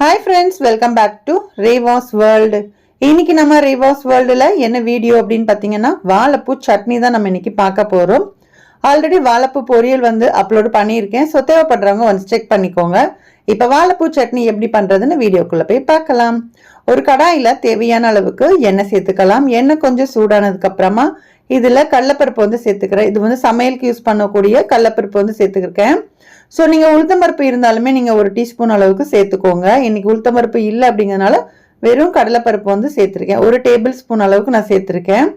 Hi friends welcome back to Reva's world இன்னைக்கு நம்ம ரேவாஸ் வேர்ல்டில் என்ன வீடியோ அப்படின்னு பார்த்தீங்கன்னா வாழைப்பூ சட்னி தான் நம்ம இன்னைக்கு பார்க்க போகிறோம் ஆல்ரெடி வாழைப்பூ பொரியல் வந்து அப்லோடு பண்ணியிருக்கேன். ஸோ தேவைப்படுறவங்க ஒன்ஸ் செக் பண்ணிக்கோங்க. இப்போ வாழைப்பூ சட்னி எப்படி பண்ணுறதுன்னு வீடியோக்குள்ளே போய் பார்க்கலாம். ஒரு கடாயில் தேவையான அளவுக்கு எண்ணெய் சேர்த்துக்கலாம். எண்ணெய் கொஞ்சம் சூடானதுக்கு அப்புறமா இதில் கடலப்பருப்பு வந்து சேர்த்துக்கிறேன். இது வந்து சமையலுக்கு யூஸ் பண்ணக்கூடிய கடலப்பருப்பு வந்து சேர்த்துக்கிருக்கேன். ஸோ நீங்கள் உளுத்தம்பருப்பு இருந்தாலுமே நீங்கள் ஒரு டீஸ்பூன் அளவுக்கு சேர்த்துக்கோங்க. இன்றைக்கி உளுத்தம்பருப்பு இல்லை அப்படிங்கிறனால வெறும் கடலைப்பருப்பு வந்து சேர்த்துருக்கேன். ஒரு டேபிள் ஸ்பூன் அளவுக்கு நான் சேர்த்துருக்கேன்.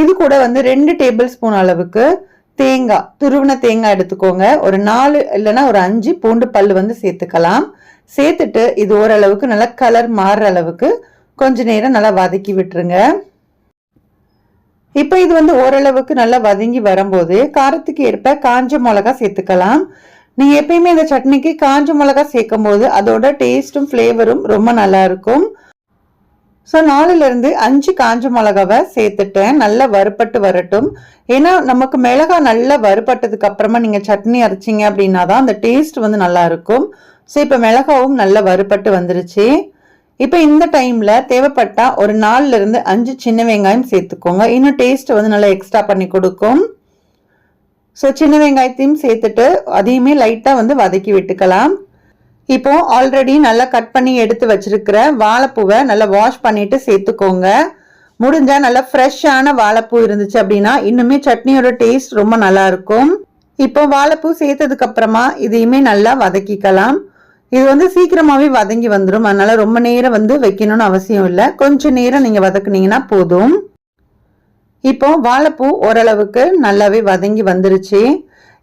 இது கூட வந்து ரெண்டு டேபிள் ஸ்பூன் அளவுக்கு தேங்காய் துருவின தேங்காய் எடுத்துக்கோங்க. ஒரு நாலு இல்லைன்னா ஒரு அஞ்சு பூண்டு பல் வந்து சேர்த்துக்கலாம். சேர்த்துட்டு இது ஓரளவுக்கு நல்லா கலர் மாறுற அளவுக்கு கொஞ்ச நேரம் நல்லா வதக்கி விட்டுருங்க. இப்போ இது வந்து ஓரளவுக்கு நல்லா வதங்கி வரும்போது காரத்துக்கு ஏற்ப காஞ்ச மிளகா சேர்த்துக்கலாம். நீங்கள் எப்பயுமே இந்த சட்னிக்கு காஞ்ச மிளகா சேர்க்கும் போது அதோட டேஸ்ட்டும் ஃப்ளேவரும் ரொம்ப நல்லா இருக்கும். ஸோ நாலுலேருந்து அஞ்சு காஞ்ச மிளகாவை சேர்த்துட்டேன். நல்லா வறுப்பட்டு வரட்டும். ஏன்னா நமக்கு மிளகா நல்லா வறுபட்டதுக்கு அப்புறமா நீங்கள் சட்னி அரைச்சிங்க அப்படின்னா தான் அந்த டேஸ்ட் வந்து நல்லா இருக்கும். ஸோ இப்போ மிளகாவும் நல்லா வறுபட்டு வந்துருச்சு. இப்போ இந்த டைமில் தேவைப்பட்டா ஒரு நாலுல இருந்து அஞ்சு சின்ன வெங்காயம் சேர்த்துக்கோங்க. இன்னும் டேஸ்ட் வந்து நல்லா எக்ஸ்ட்ரா பண்ணி கொடுக்கும். ஸோ சின்ன வெங்காயத்தையும் சேர்த்துட்டு அதையுமே லைட்டாக வந்து வதக்கி விட்டுக்கலாம். இப்போ ஆல்ரெடி நல்லா கட் பண்ணி எடுத்து வச்சிருக்கிற வாழைப்பூவை நல்லா வாஷ் பண்ணிட்டு சேர்த்துக்கோங்க. முடிஞ்சா நல்லா ஃப்ரெஷ்ஷான வாழைப்பூ இருந்துச்சு அப்படின்னா இன்னுமே சட்னியோட டேஸ்ட் ரொம்ப நல்லா இருக்கும். இப்போ வாழைப்பூ சேர்த்ததுக்கு அப்புறமா இதையுமே நல்லா வதக்கிக்கலாம். இது வந்து சீக்கிரமாவே வதங்கி வந்துடும் அதனால ரொம்ப நேரம் வந்து வைக்கணும்னு அவசியம் இல்லை. கொஞ்சம் நேரம் நீங்க வதக்குனீங்கன்னா போதும். இப்போ வாழைப்பூ ஓரளவுக்கு நல்லாவே வதங்கி வந்துருச்சு.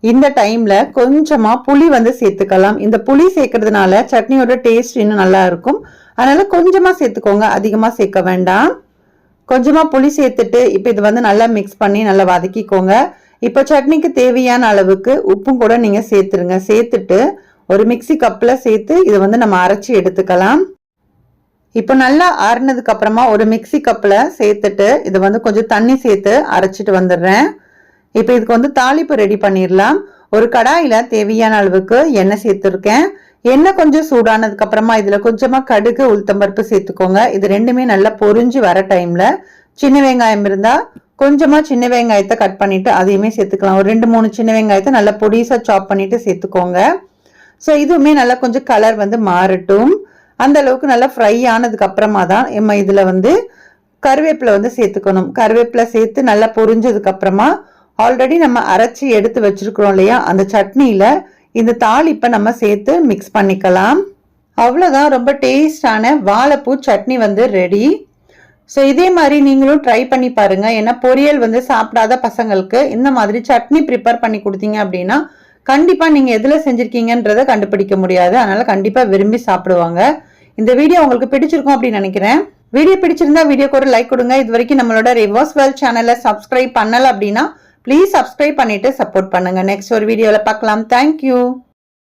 இந்த டைம்ல கொஞ்சமா புளி வந்து சேர்த்துக்கலாம். இந்த புளி சேர்க்கறதுனால சட்னியோட டேஸ்ட் இன்னும் நல்லா இருக்கும். அதனால கொஞ்சமா சேர்த்துக்கோங்க. அதிகமா சேர்க்க வேண்டாம். கொஞ்சமா புளி சேர்த்துட்டு இப்போ இது வந்து நல்லா மிக்ஸ் பண்ணி நல்லா வதக்கிக்கோங்க. இப்போ சட்னிக்கு தேவையான அளவுக்கு உப்பும் கூட நீங்க சேர்த்துருங்க. சேர்த்துட்டு ஒரு மிக்சி கப்பில் சேர்த்து இதை வந்து நம்ம அரைச்சி எடுத்துக்கலாம். இப்போ நல்லா ஆறுனதுக்கு அப்புறமா ஒரு மிக்சி கப்பில் சேர்த்துட்டு இதை வந்து கொஞ்சம் தண்ணி சேர்த்து அரைச்சிட்டு வந்துடுறேன். இப்போ இதுக்கு வந்து தாளிப்பு ரெடி பண்ணிடலாம். ஒரு கடாயில் தேவையான அளவுக்கு எண்ணெய் சேர்த்துருக்கேன். எண்ணெய் கொஞ்சம் சூடானதுக்கு அப்புறமா இதில் கொஞ்சமாக கடுகு உளுத்தம்பருப்பு சேர்த்துக்கோங்க. இது ரெண்டுமே நல்லா பொரிஞ்சு வர டைமில் சின்ன வெங்காயம் இருந்தால் கொஞ்சமாக சின்ன வெங்காயத்தை கட் பண்ணிவிட்டு அதையுமே சேர்த்துக்கலாம். ஒரு ரெண்டு மூணு சின்ன வெங்காயத்தை நல்லா பொடிசாக சாப் பண்ணிட்டு சேர்த்துக்கோங்க. ஸோ இதுவுமே நல்லா கொஞ்சம் கலர் வந்து மாறட்டும். அந்த அளவுக்கு நல்லா ஃப்ரை ஆனதுக்கு அப்புறமா தான் நம்ம இதில் வந்து கருவேப்பிலை வந்து சேர்த்துக்கணும். கருவேப்பிலை சேர்த்து நல்லா பொரிஞ்சதுக்கு அப்புறமா ஆல்ரெடி நம்ம அரைச்சி எடுத்து வச்சிருக்கிறோம் இல்லையா? அந்த சட்னியில் இந்த தாளிப்பை நம்ம சேர்த்து மிக்ஸ் பண்ணிக்கலாம். அவ்வளோதான் ரொம்ப டேஸ்டான வாழைப்பூ சட்னி வந்து ரெடி ஸோ இதே மாதிரி நீங்களும் ட்ரை பண்ணி பாருங்க. ஏன்னா பொரியல் வந்து சாப்பிடாத பசங்களுக்கு இந்த மாதிரி சட்னி ப்ரிப்பேர் பண்ணி கொடுத்தீங்க அப்படின்னா கண்டிப்பா நீங்க எதுல செஞ்சிருக்கீங்கன்றதை கண்டுபிடிக்க முடியாது. அதனால கண்டிப்பா விரும்பி சாப்பிடுவாங்க. இந்த வீடியோ உங்களுக்கு பிடிச்சிருக்கும் அப்படின்னு நினைக்கிறேன். வீடியோ பிடிச்சிருந்தா வீடியோக்கு ஒரு லைக் கொடுங்க. இது வரைக்கும் நம்மளோட ரிவர்ஸ் வெல் சேனலை சப்ஸ்கிரைப் பண்ணல அப்படின்னா ப்ளீஸ் சப்ஸ்கிரைப் பண்ணிட்டு சப்போர்ட் பண்ணுங்க. நெக்ஸ்ட் ஒரு வீடியோவில் பார்க்கலாம். தேங்க்யூ